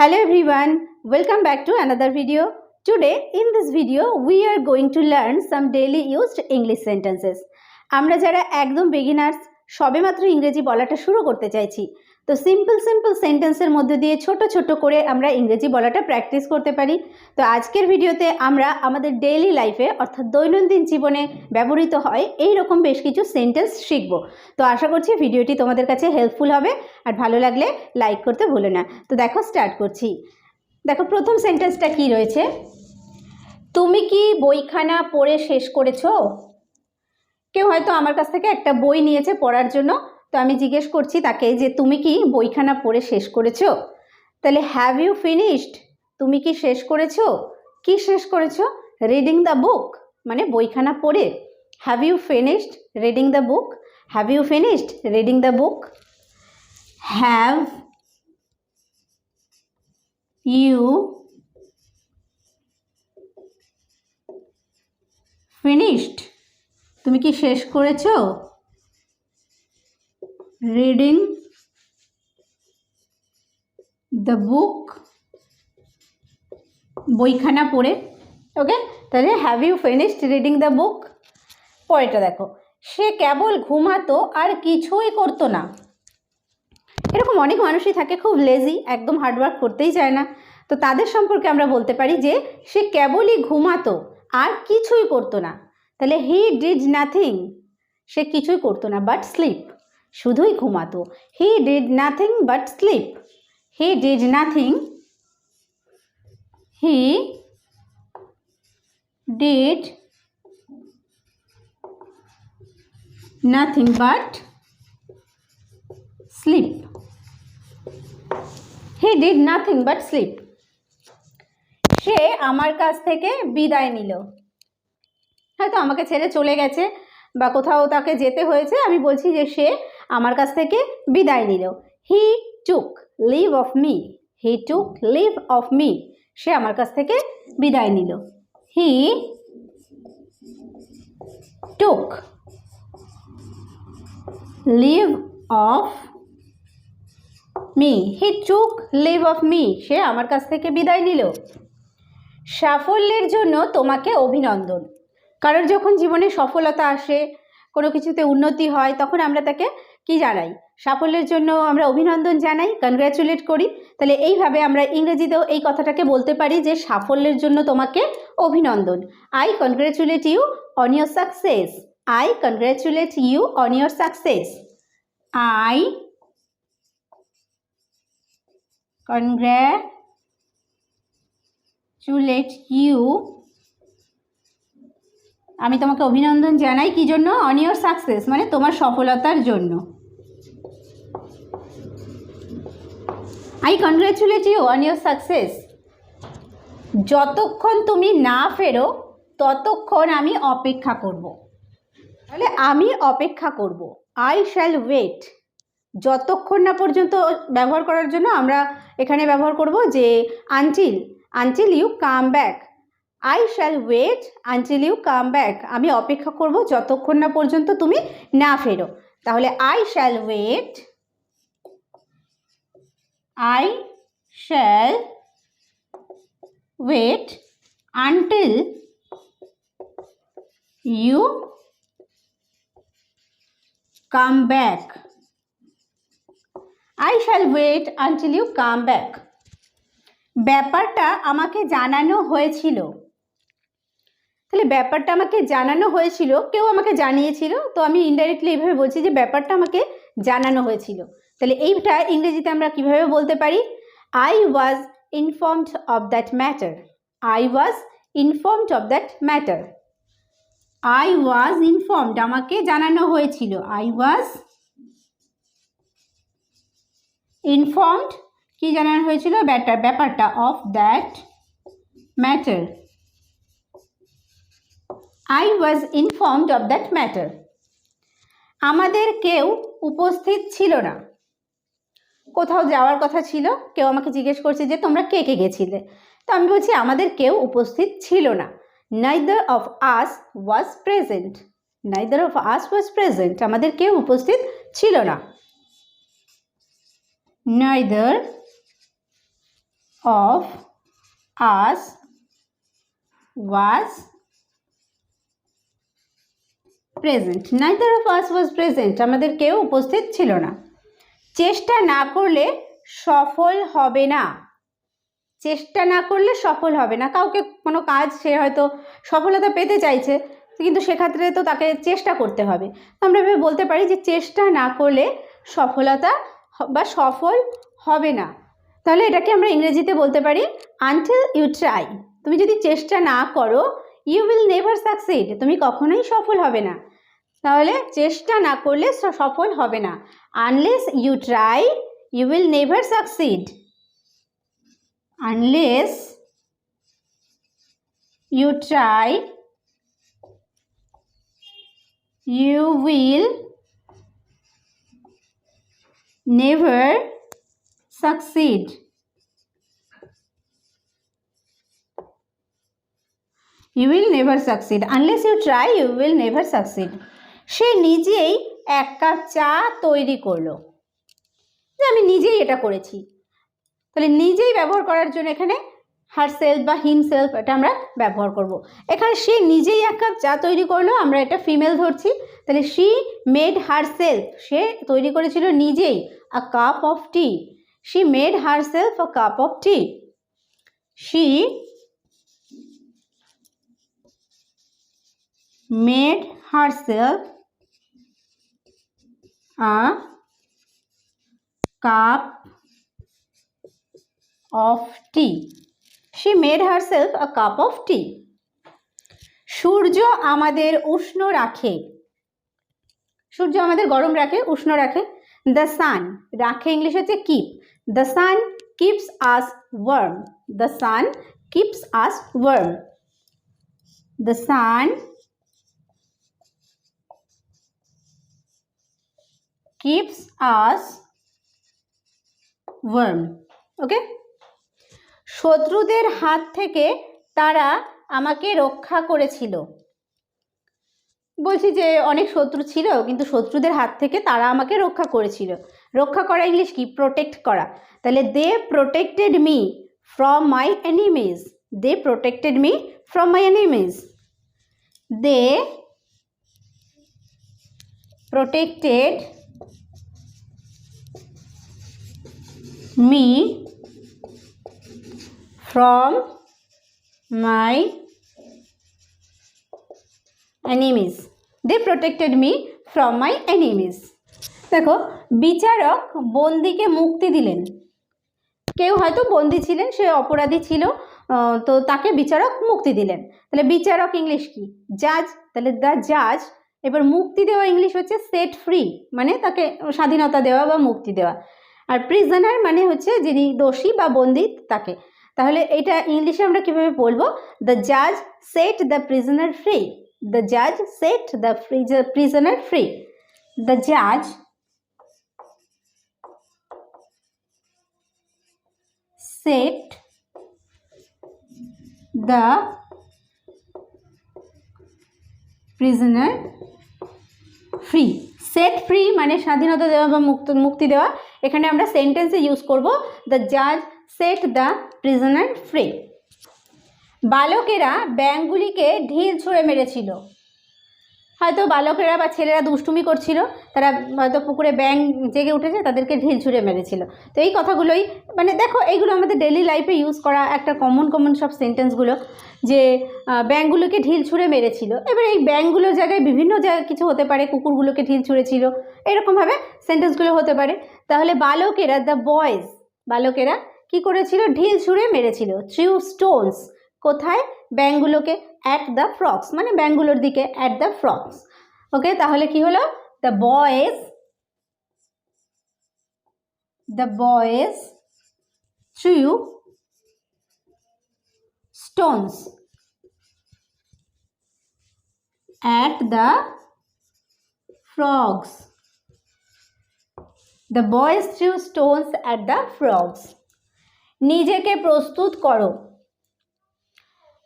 Hello everyone, welcome back to another video. Today in this video we are going to learn some daily used English sentences. আমরা যারা একদম beginners সবেমাত্র ইংরেজি বলাটা শুরু করতে চাইছি তো সিম্পল সিম্পল সেন্টেন্সের মধ্যে দিয়ে ছোট ছোট করে আমরা ইংরেজি বলাটা প্র্যাকটিস করতে পারি। তো আজকের ভিডিওতে আমরা আমাদের ডেইলি লাইফে অর্থাৎ দৈনন্দিন জীবনে ব্যবহৃত হয় এই রকম বেশ কিছু সেন্টেন্স শিখব। তো আশা করছি ভিডিওটি তোমাদের কাছে হেল্পফুল হবে, আর ভালো লাগলে লাইক করতে ভুলো না। তো দেখো স্টার্ট করছি। দেখো, প্রথম সেন্টেন্সটা কি রয়েছে? তুমি কি বইখানা পড়ে শেষ করেছ? কেউ হয়তো আমার কাছ থেকে একটা বই নিয়েছে পড়ার জন্য। তো আমি জিজ্ঞেস করছি তাকে যে, তুমি কি বইখানা পড়ে শেষ করেছ? তাহলে হ্যাভ ইউ ফিনিশড তুমি কি শেষ করেছ? কি শেষ করেছ? রিডিং দ্য বুক মানে বইখানা পড়ে। Have you finished reading the book have you finished reading the book have you finished তুমি কি শেষ করেছ? রিডিং দ্য বুক বইখানা পড়ে ওকে তাহলে have you finished reading the book পরেরটা দেখো, সে কেবল ঘুমাতো আর কিছুই করতো না। এরকম অনেক মানুষই থাকে খুব লেজি একদম হার্ডওয়ার্ক করতেই চায় না। তো তাদের সম্পর্কে আমরা বলতে পারি যে, সে কেবলই ঘুমাতো আর কিছুই করতো না। তাহলে হি ডিড নাথিং সে কিছুই করতো না বাট স্লিপ শুধুই ঘুমাতো। He did nothing but sleep he did nothing he did nothing but sleep he did nothing but sleep সে আমার কাছ থেকে বিদায় নিল। হয়তো আমাকে ছেড়ে চলে গেছে বা কোথাও তাকে যেতে হয়েছে, আমি বলছি যে সে আমার কাছ থেকে বিদায় নিল। He took leave of me he took leave of me সে আমার কাছ থেকে বিদায় নিল। He took leave of me he took leave of me সে আমার কাছ থেকে বিদায় নিল। সাফল্যের জন্য তোমাকে অভিনন্দন। কারোর যখন জীবনে সফলতা আসে, কোনো কিছুতে উন্নতি হয়, তখন আমরা তাকে কি জানাই? সাফল্যের জন্য আমরা অভিনন্দন জানাই কনগ্র্যাচুলেট করি। তাহলে এইভাবে আমরা ইংরেজিতেও এই কথাটাকে বলতে পারি যে সাফল্যের জন্য তোমাকে অভিনন্দন। I congratulate you on your success I congratulate you on your success I congratulate you আমি তোমাকে অভিনন্দন জানাই কি জন্য? অন ইয়োর সাকসেস মানে তোমার সফলতার জন্য। I congratulate you on your success যতক্ষণ তুমি না ফেরো, ততক্ষণ আমি অপেক্ষা করব। তাহলে আমি অপেক্ষা করব। আই শ্যাল ওয়েট যতক্ষণ না পর্যন্ত ব্যবহার করার জন্য আমরা এখানে ব্যবহার করব যে until until you come back I shall wait until you come back আমি অপেক্ষা করব যতক্ষণ না পর্যন্ত তুমি না ফেরো। তাহলে I shall wait I shall wait until you come back I shall wait until you come back ব্যাপারটা আমাকে জানানো হয়েছিল। তাহলে ব্যাপারটা আমাকে জানানো হয়েছিল, কেউ আমাকে জানিয়েছিল, তো আমি ইনডাইরেক্টলি এইভাবে বলছি যে ব্যাপারটা আমাকে জানানো হয়েছিল। তাহলে এইটা ইংরেজিতে আমরা কীভাবে বলতে পারি? I was informed of that matter I was informed of that matter I was informed আমাকে জানানো হয়েছিল। আই ওয়াজ ইনফর্মড কি জানানো হয়েছিল? ব্যাটার ব্যাপারটা of that matter I was informed of that matter আমাদের কেউ উপস্থিত ছিল না। কোথাও যাওয়ার কথা ছিল, কেউ আমাকে জিজ্ঞেস করছে যে তোমরা কে কে গেছিলে? তো আমি বলছি, আমাদের কেউ উপস্থিত ছিল না। Neither of us was present neither of us was present আমাদের কেউ উপস্থিত ছিল না। Neither of us was present neither of us was present আমাদের কেউ উপস্থিত ছিল না। চেষ্টা না করলে সফল হবে না। চেষ্টা না করলে সফল হবে না। কাউকে কোনো কাজ সে হয়তো সফলতা পেতে চাইছে, কিন্তু সেক্ষেত্রে তো তাকে চেষ্টা করতে হবে। আমরা এভাবে বলতে পারি যে চেষ্টা না করলে সফলতা বা সফল হবে না। তাহলে এটাকে আমরা ইংরেজিতে বলতে পারি আনটিল ইউ ট্রাই তুমি যদি চেষ্টা না করো ইউ উইল নেভার সাকসিড তুমি কখনোই সফল হবে না। তাহলে চেষ্টা না করলে সফল হবে না। Unless you try you will never succeed unless you try you will never succeed you will never succeed unless you try you will never succeed সে নিজেই এক কাপ চা তৈরি করল। যে আমি নিজেই এটা করেছি। তাহলে নিজেই ব্যবহার করার জন্য এখানে হার সেলফ বা হিম সেলফ এটা আমরা ব্যবহার করব। এখানে সে নিজেই এক কাপ চা তৈরি করল, আমরা এটা ফিমেল ধরছি। তাহলে শি মেড হার সেলফ সে তৈরি করেছিল নিজেই a cup of tea she made herself a cup of tea she made herself a cup of tea. She made herself a cup of tea. সূর্য আমাদের উষ্ণ রাখে। সূর্য আমাদের গরম রাখে, উষ্ণ রাখে। দ্য সান রাখে ইংলিশ হচ্ছে keep the sun keeps us warm the sun keeps us warm the sun keeps us warm okay শত্রুদের হাত থেকে তারা আমাকে রক্ষা করেছিল। বলছি যে অনেক শত্রু ছিল, কিন্তু শত্রুদের হাত থেকে তারা আমাকে রক্ষা করেছিল। রক্ষা করা ইংলিশ কি? প্রোটেক্ট করা। তাহলে they protected me from my enemies they protected me from my enemies they protected me from my enemies. They protected me from my enemies. দেখো, বিচারক বন্দিকে মুক্তি দিলেন। কেউ হয়তো বন্দি ছিলেন, সে অপরাধী ছিল তো তাকে বিচারক মুক্তি দিলেন। তাহলে বিচারক ইংলিশ কি? জাজ। তাহলে দ্য জাজ, এবার মুক্তি দেওয়া ইংলিশ হচ্ছে সেট ফ্রি মানে তাকে স্বাধীনতা দেওয়া বা মুক্তি দেওয়া। আর প্রিজনার মানে হচ্ছে যিনি দোষী বা বন্দি তাকে। তাহলে এটা ইংলিশে আমরা কীভাবে বলব? দ্য জাজ set the prisoner free the জাজ set the prisoner free the জাজ set the prisoner free set free মানে স্বাধীনতা দেওয়া বা মুক্ত, মুক্তি দেওয়া। এখানে আমরা সেন্টেন্সে ইউজ করব দ্য জাজ সেট দ্য প্রিজনার ফ্রি বালকেরা ব্যাঙ্কগুলিকে ঢিল ছুঁড়ে মেরেছিল। হয়তো বালকেরা বা ছেলেরা দুষ্টুমি করছিল তারা হয়তো পুকুরে ব্যাং জেগে উঠেছে তাদেরকে ঢিল ছুঁড়ে মেরেছিল। তো এই কথাগুলোই মানে দেখো এইগুলো আমাদের ডেলি লাইফে ইউজ করা একটা কমন কমন সব সেন্টেন্সগুলো যে আহ, ব্যাঙগুলোকে ঢিল ছুঁড়ে মেরেছিল। এবার এই ব্যাঙগুলোর জায়গায় বিভিন্ন জায়গায় কিছু হতে পারে কুকুরগুলোকে ঢিল ছুঁড়েছিল এরকমভাবে সেন্টেন্সগুলো হতে পারে। তাহলে বালকেরা দ্য বয়েজ বালকেরা কি করেছিল? ঢিল ছুঁড়ে মেরেছিল। থ্রিউ স্টোনস কোথায়? ব্যাঙগুলোকে অ্যাট দ্য ফ্রক্স মানে ব্যাঙগুলোর দিকে অ্যাট দ্য ফ্রক্স ওকে তাহলে কি হলো the boys the boys threw stones at the frogs. The boys threw stones at the frogs. নিজেকে প্রস্তুত করো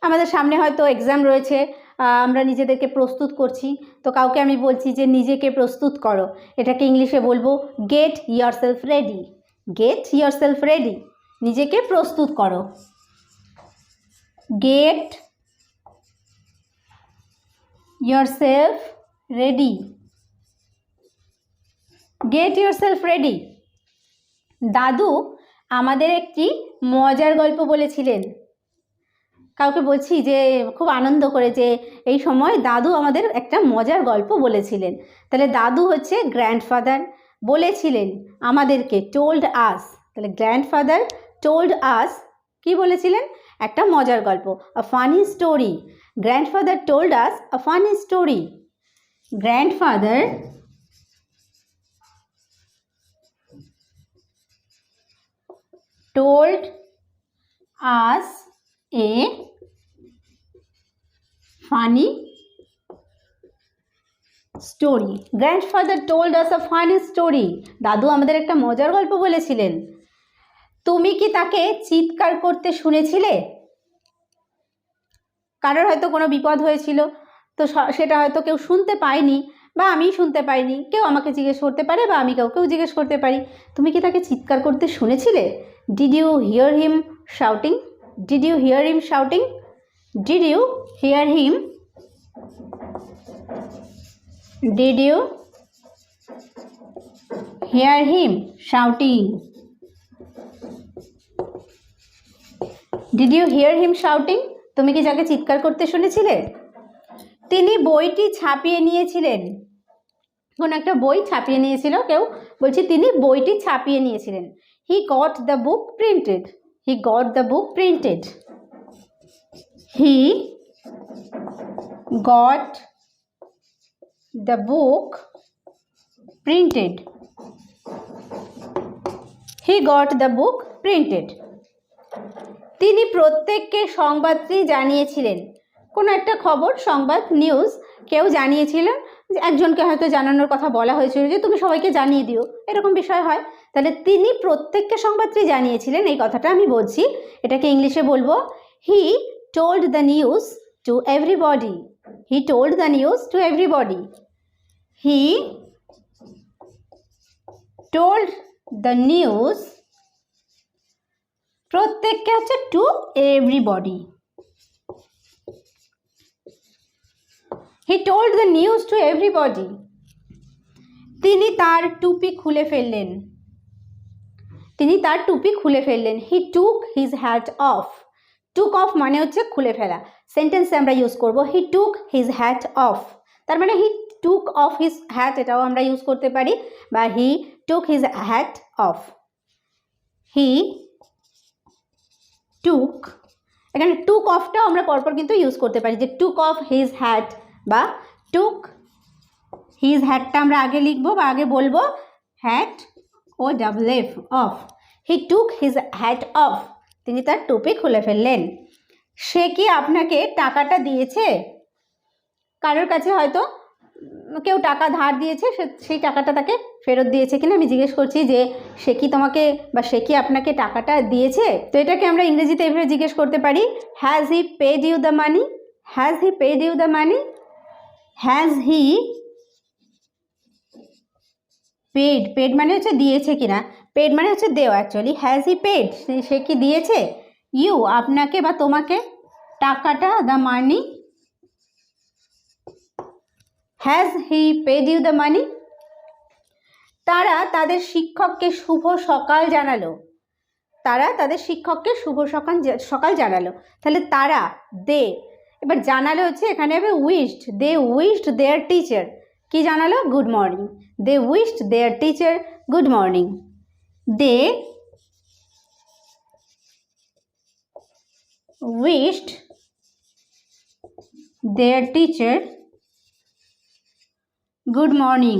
আমাদের সামনে হয়তো এক্সাম রয়েছে আমরা নিজেদেরকে প্রস্তুত করছি। তো কাউকে আমি বলছি যে, নিজেকে প্রস্তুত করো। এটাকে ইংলিশে বলব get yourself ready get yourself ready নিজেকে প্রস্তুত করো। Get yourself ready get yourself ready দাদু আমাদের একটি মজার গল্প বলেছিলেন। কাউকে বলছি যে, খুব আনন্দ করে যে, এই সময় দাদু আমাদের একটা মজার গল্প বলেছিলেন। তাহলে দাদু হচ্ছে গ্র্যান্ডফাদার বলেছিলেন আমাদেরকে টোল্ড আস তাহলে গ্র্যান্ডফাদার টোল্ড আস কি বলেছিলেন? একটা মজার গল্প a funny story grandfather told us a funny story grandfather told us a funny story grandfather told us a funny story দাদু আমাদের একটা মজার গল্প বলেছিলেন। তুমি কি তাকে চিৎকার করতে শুনেছিলে? কারোর হয়তো কোনো বিপদ হয়েছিল, তো সেটা হয়তো কেউ শুনতে পায়নি বা আমি শুনতে পাইনি। কেউ আমাকে জিজ্ঞেস করতে পারে বা আমি কাউকেও জিজ্ঞেস করতে পারি। তুমি কি তাকে চিৎকার করতে শুনেছিলে? Did you hear him shouting did you hear him shouting did you hear him did you hear him shouting did you hear him shouting তুমি কি যাকে চিৎকার করতে শুনেছিলে? তিনি বইটি ছাপিয়ে নিয়েছিলেন। কোন একটা বই ছাপিয়ে নিয়েছিল কেউ? বলছি, তিনি বইটি ছাপিয়ে নিয়েছিলেন। He got the book printed he got the book printed he got the book printed he got the book printed তিনি প্রত্যেককে সংবাদটি জানিয়েছিলেন। কোনো একটা খবর, সংবাদ নিউজ কেউ জানিয়েছিলেন যে একজনকে হয়তো জানানোর কথা বলা হয়েছিল যে, তুমি সবাইকে জানিয়ে দিও। এরকম বিষয় হয়। তাহলে তিনি প্রত্যেককে সংবাদটি জানিয়েছিলেন, এই কথাটা আমি বলছি। এটাকে ইংলিশে বলব he told the news to everybody he told the news to everybody he told the news প্রত্যেককে হচ্ছে to everybody he told the news to everybody তিনি তার টুপি খুলে ফেললেন। তিনি তার টুপি খুলে ফেললেন। He took his hat off took off মানে হচ্ছে খুলে ফেলা। সেন্টেন্সে আমরা ইউজ করব। He took his hat off তার মানে he took off his hat এটাও আমরা ইউজ করতে পারি। বা he took his hat off he took এখানে টুক অফটাও আমরা পরপর কিন্তু ইউজ করতে পারি। যে টুক অফ হিজ হ্যাট বা টুক হিজ হ্যাটটা আমরা আগে লিখব বা আগে বলব। Hat O double F off he took his hat off তিনি তার টুপি খুলে ফেললেন। সে কি আপনাকে টাকাটা দিয়েছে? কারোর কাছে হয়তো কেউ টাকা ধার দিয়েছে সেই টাকাটা তাকে ফেরত দিয়েছে কিনা? আমি জিজ্ঞেস করছি যে সে কি তোমাকে বা সে কি আপনাকে টাকাটা দিয়েছে? তো এটাকে আমরা ইংরেজিতে এভাবে জিজ্ঞেস করতে পারি has he paid you the money has he paid you the money has he paid paid মানে হচ্ছে দিয়েছে কিনা, পেড মানে হচ্ছে দেওয়া অ্যাকচুয়ালি হ্যাজ হি পেড সে কি দিয়েছে? ইউ আপনাকে বা তোমাকে টাকাটা the money has he paid you the money তারা তাদের শিক্ষককে শুভ সকাল জানালো। তারা তাদের শিক্ষককে শুভ সকাল সকাল জানালো। তাহলে তারা দে এবার জানালো হচ্ছে এখানে হবে wished they wished their teacher কি জানালো? Good morning they wished their teacher good morning they wished their teacher good morning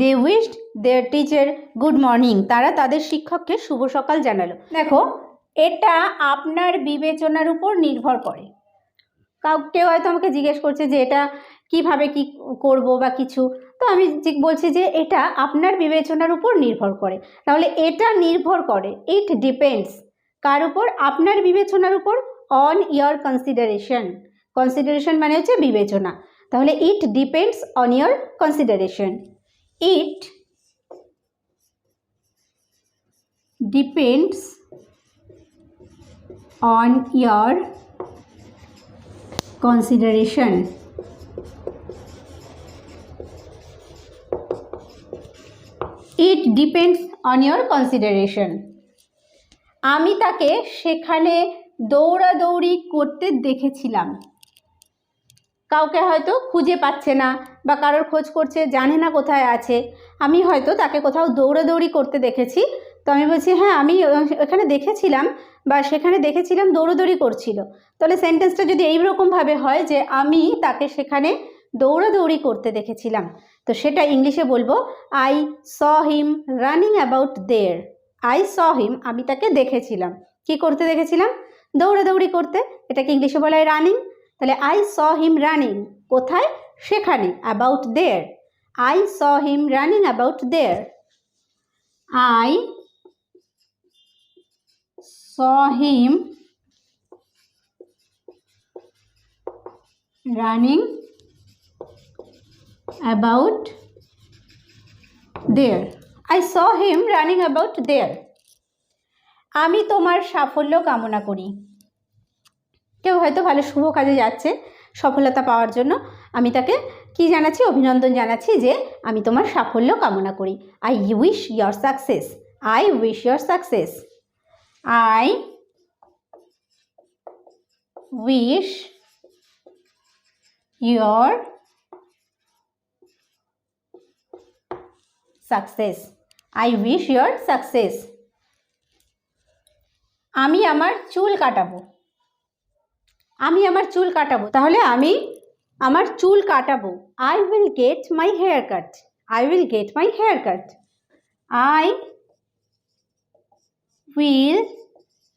they wished their teacher good morning তারা তাদের শিক্ষককে শুভ সকাল জানালো। দেখো এটা আপনার বিবেচনার উপর নির্ভর করে। কাউ কেউ হয়তো আমাকে জিজ্ঞেস করছে যে এটা কীভাবে কি করব বা কিছু, তো আমি বলছি যে এটা আপনার বিবেচনার উপর নির্ভর করে। তাহলে এটা নির্ভর করে ইট ডিপেন্ডস কার উপর? আপনার বিবেচনার উপর অন ইয়ার কনসিডারেশন কনসিডারেশন মানে হচ্ছে বিবেচনা। তাহলে it depends on your consideration it depends on your consideration it depends on your consideration আমি তাকে সেখানে দৌড়াদৌড়ি করতে দেখেছিলাম। কাউকে হয়তো খুঁজে পাচ্ছে না বা কারোর খোঁজ করছে, জানে না কোথায় আছে। আমি হয়তো তাকে কোথাও দৌড়াদৌড়ি করতে দেখেছি তো আমি বলছি হ্যাঁ আমি এখানে দেখেছিলাম বা সেখানে দেখেছিলাম দৌড়াদৌড়ি করছিল। তাহলে সেন্টেন্সটা যদি এইরকমভাবে হয় যে আমি তাকে সেখানে দৌড়াদৌড়ি করতে দেখেছিলাম, তো সেটা ইংলিশে বলব I saw him running about there I saw him আমি তাকে দেখেছিলাম। কি করতে দেখেছিলাম? দৌড়াদৌড়ি করতে। এটাকে ইংলিশে বলা হয় রানিং তাহলে আই স হিম রানিং কোথায়? সেখানে about there I saw him running about there I saw him running about there. I saw him running about there. আমি তোমার সাফল্য কামনা করি। কেউ হয়তো ভালো শুভ কাজে যাচ্ছে সফলতা পাওয়ার জন্য। আমি তাকে কি জানাচ্ছি? অভিনন্দন জানাচ্ছি যে আমি তোমার সাফল্য কামনা করি। I wish your success I wish your success I wish your success I wish your success আমি আমার চুল কাটাবো। আমি আমার চুল কাটাবো। তাহলে আমি আমার চুল কাটাবো। I will get my hair cut I will get my hair cut I will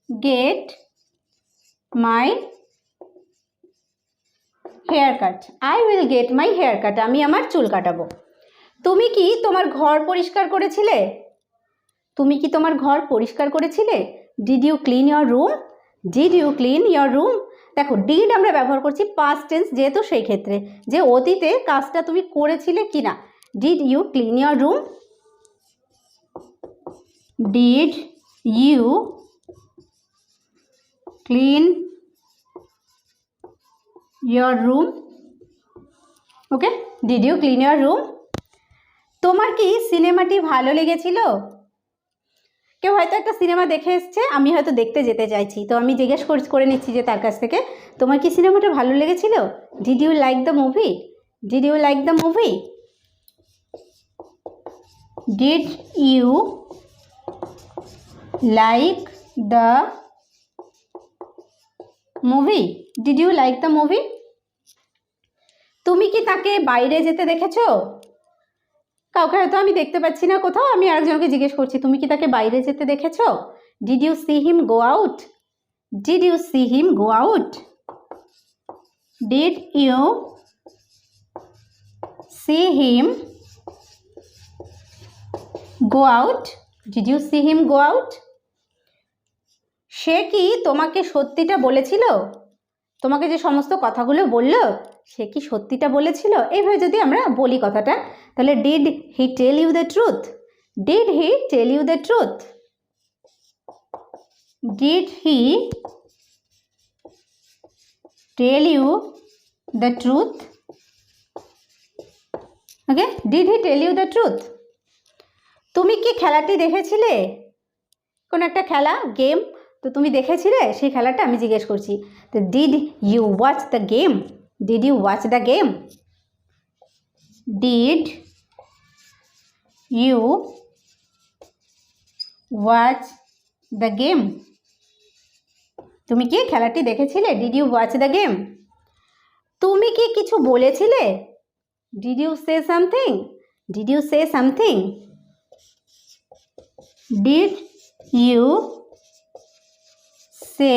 get my hair cut I will get my hair cut আমি আমার চুল কাটাবো। তুমি কি তোমার ঘর পরিষ্কার করেছিলে? তুমি কি তোমার ঘর পরিষ্কার করেছিলে? Did you clean your room did you clean your room দেখো ডিড আমরা ব্যবহার করছি পাস্ট টেন্স যেহেতু সেই ক্ষেত্রে। যে অতীতে কাজটা তুমি করেছিলে কি না did you clean your room did you clean your room okay did you clean your room তোমার কি সিনেমাটি ভালো লেগেছিল? কেউ হয়তো একটা সিনেমা দেখে এসছে, আমি হয়তো দেখতে যেতে চাইছি। তো আমি জিজ্ঞেস করে নিচ্ছি যে তার কাছ থেকে, তোমার কি সিনেমাটা ভালো লেগেছিল? Did you like the movie did you like the movie did you like the movie did you like the movie তুমি কি তাকে বাইরে যেতে দেখেছ? কাউকে হয়তো আমি দেখতে পাচ্ছি না, কোথাও আমি আরেকজনকে জিজ্ঞেস করছি, তুমি কি তাকে বাইরে যেতে দেখেছ? Did you see him go out did you see him go out did you see him go out did you see him go out সে কি তোমাকে সত্যিটা বলেছিল? তোমাকে যে সমস্ত কথাগুলো বলল, সে কি সত্যিটা বলেছিল? এইভাবে যদি আমরা বলি কথাটা, তাহলে did he tell you the truth did he tell you the truth did he tell you the truth okay did he tell you the truth তুমি কি খেলাটি দেখেছিলে? কোন একটা খেলা গেম তো তুমি দেখেছিলে? সেই খেলাটা আমি জিজ্ঞেস করছি। তো did you watch the game did you watch the game did you watch the game তুমি কি খেলাটি দেখেছিলে? Did you watch the game তুমি কি কিছু বলেছিলে? Did you say something did you say something did you say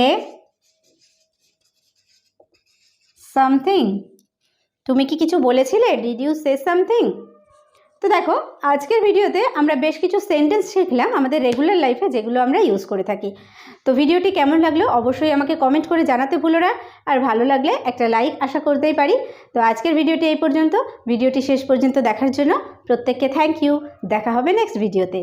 something. তুমি কি কিছু বলেছিলে? ডিড ইউ সে সামথিং তো দেখো, আজকের ভিডিওতে আমরা বেশ কিছু সেন্টেন্স শিখলাম আমাদের রেগুলার লাইফে যেগুলো আমরা ইউজ করে থাকি। তো ভিডিওটি কেমন লাগল অবশ্যই আমাকে কমেন্ট করে জানাতে ভুলো না। আর ভালো লাগলে একটা লাইক আশা করতেই পারি। তো আজকের ভিডিওটি এই পর্যন্ত। ভিডিওটি শেষ পর্যন্ত দেখার জন্য প্রত্যেককে থ্যাংক ইউ দেখা হবে নেক্সট ভিডিওতে